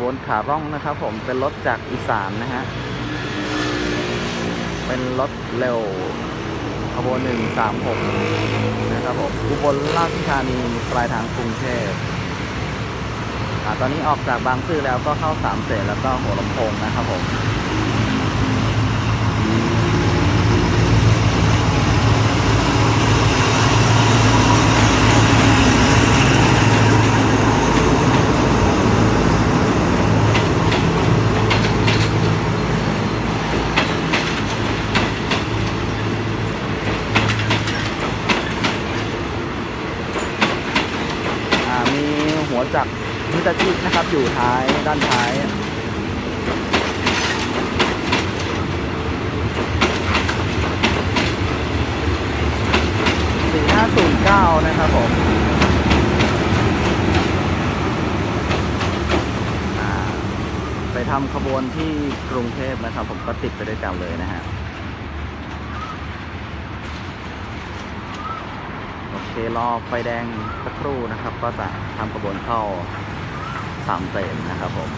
บวนขาร่องนะครับ ผมเป็นรถจากอีสานนะฮะ เป็นรถเร็วขบวนหนึ่งสามหกนะครับผมอุบลราชธานีปลายทางกรุงเทพอ่าตอนนี้ออกจากบางซื่อแล้วก็เข้าสามเสนแล้วก็หัวลำโพงนะครับผม อ่ามี หัวจักรมิตาชินะครับ อยู่ท้ายด้านท้าย4509นะครับผมไปทำขบวนที่กรุงเทพนะครับ ผมก็ติดไปด้วยกันเลยนะฮะ โอ เครอไฟแดงสักครู่นะครับ ก็จะทำกระบวนเข้าสามเสนนะครับผม